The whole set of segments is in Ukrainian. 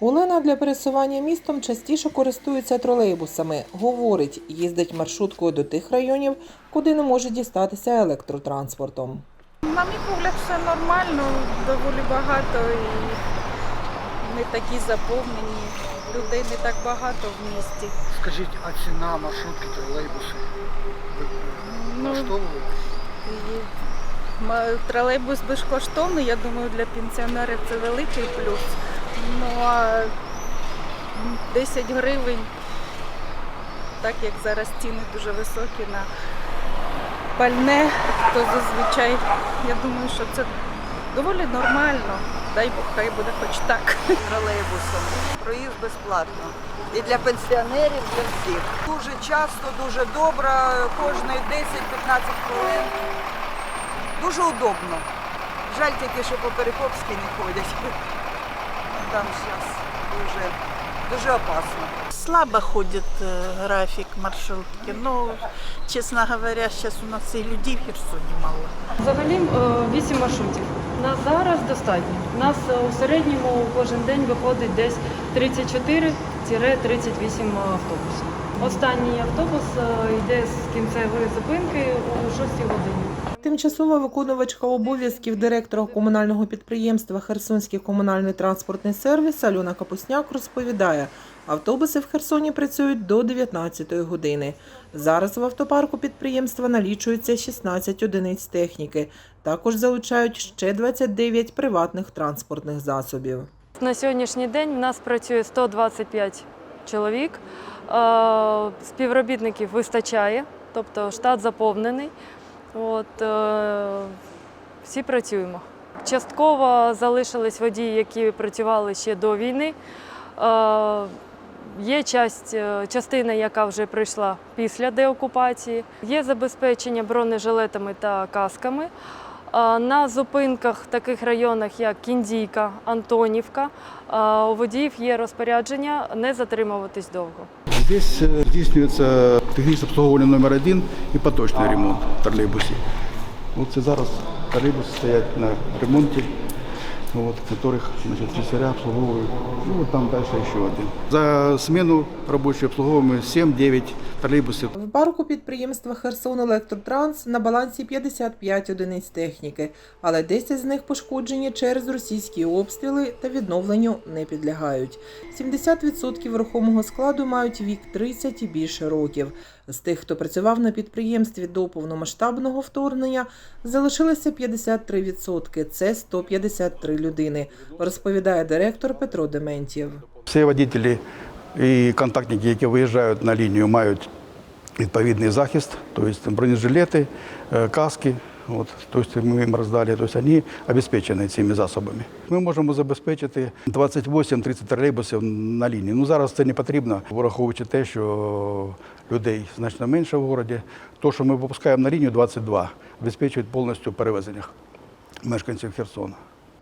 Олена для пересування містом частіше користується тролейбусами. Говорить, їздить маршруткою до тих районів, куди не може дістатися електротранспортом. На мій погляд, все нормально, доволі багато і не такі заповнені. Людей не так багато в місті. Скажіть, а ціна маршрутки тролейбуси? Ви Ну? Тролейбус безкоштовний, я думаю, для пенсіонерів це великий плюс. Ну а 10 гривень, так як зараз ціни дуже високі на пальне, то зазвичай я думаю, що це доволі нормально. Дай Бог, хай буде хоч так. тролейбусом. Проїзд безплатно. І для пенсіонерів, для всіх. Дуже часто, дуже добре, кожні 10-15 хвилин. Дуже удобно. Жаль тільки, що по Перекопській не ходять. Там зараз дуже, дуже опасно. Слабо ходит э, график маршрутки. Но, честно говоря, сейчас у нас и людей в Херсоне мало. Взагалі 8 маршрутів. На зараз достатньо. У нас е, у середньому кожен день виходить десь 34-38 автобусів. Останній автобус е, йде з кінцевої зупинки у 6 годині. Тимчасова виконувачка обов'язків директора комунального підприємства Херсонський комунальний транспортний сервіс Альона Капусняк розповідає, автобуси в Херсоні працюють до 19 години. Зараз в автопарку підприємства налічується 16 одиниць техніки. Також залучають ще 29 приватних транспортних засобів. На сьогоднішній день у нас працює 125 чоловік. Е, Співробітників вистачає, тобто штат заповнений. От, е, всі працюємо. Частково залишились водії, які працювали ще до війни. Е, Є часть, частина, яка вже прийшла після деокупації. Є забезпечення бронежилетами та касками. На зупинках таких районах, як Кіндійка, Антонівка, у водіїв є розпорядження не затримуватись довго. Здесь э, здійснюється технічне обслуговування номер один і поточний ремонт тролейбусів. Оце це зараз тролейбуси стоять на ремонті, от, яких значить, слесаря обслуговують. Ну, от там далі ще один. За зміну робочої обслуговуємо 7-9 тролейбусів. В парку підприємства Херсон Електротранс на балансі 55 одиниць техніки, але 10 з них пошкоджені через російські обстріли та відновленню не підлягають. 70% рухомого складу мають вік 30 і більше років. З тих, хто працював на підприємстві до повномасштабного вторгнення, залишилося 53%. Це 153 людини, розповідає директор Петро Дементьєв. Всі водителі і контактники, які виїжджають на лінію, мають відповідний захист, тобто бронежилети, е, каски. От, тобто ми їм роздали, тобто вони обезпечені цими засобами. Ми можемо забезпечити 28-30 тролейбусів на лінії. Ну зараз це не потрібно, враховуючи те, що людей значно менше в місті. То, що ми випускаємо на лінію 22, обезпечують повністю перевезення мешканців Херсона.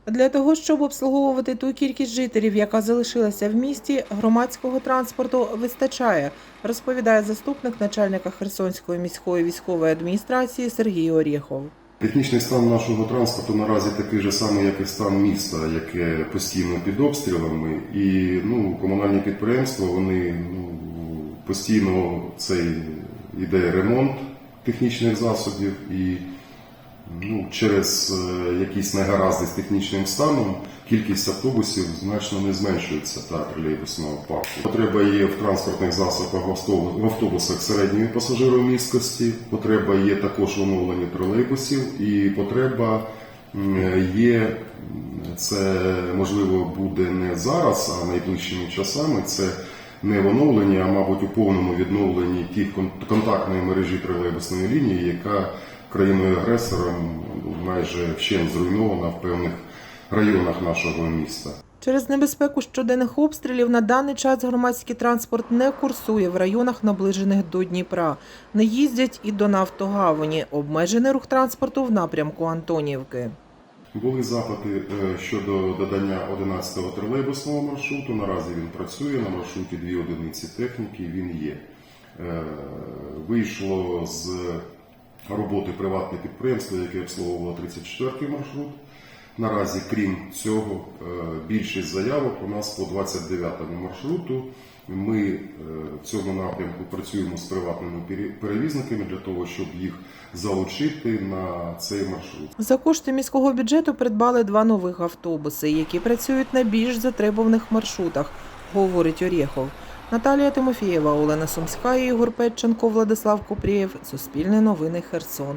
Для того, щоб обслуговувати ту кількість жителів, яка залишилася в місті, громадського транспорту вистачає, розповідає заступник начальника Херсонської міської військової адміністрації Сергій Орєхов. Технічний стан нашого транспорту наразі такий же самий, як і стан міста, яке постійно під обстрілами. І ну, комунальні підприємства вони ну, постійно цей іде ремонт технічних засобів і ну, через е, якісь негаразди з технічним станом кількість автобусів значно не зменшується та тролейбусного парку. Потреба є в транспортних засобах в автобусах середньої пасажиромісткості, потреба є також в оновленні тролейбусів, і потреба є, це можливо буде не зараз, а найближчими часами. Це не в оновленні, а мабуть у повному відновленні тих кон- контактної мережі тролейбусної лінії, яка країною агресором майже вщент зруйнована в певних районах нашого міста. Через небезпеку щоденних обстрілів на даний час громадський транспорт не курсує в районах, наближених до Дніпра. Не їздять і до Нафтогавані. Обмежений рух транспорту в напрямку Антонівки. Були запити е, щодо додання 11-го тролейбусного маршруту. Наразі він працює на маршруті дві одиниці техніки. Він є. Е, Вийшло з роботи приватне підприємство, яке обслуговувало 34-й маршрут. Наразі, крім цього, е, більшість заявок у нас по 29 маршруту. Ми е, в цьому напрямку працюємо з приватними пере- перевізниками для того, щоб їх залучити на цей маршрут. За кошти міського бюджету придбали два нових автобуси, які працюють на більш затребуваних маршрутах, говорить Орєхов. Наталія Тимофієва, Олена Сумська, Ігор Петченко, Владислав Купрієв. Суспільне новини Херсон.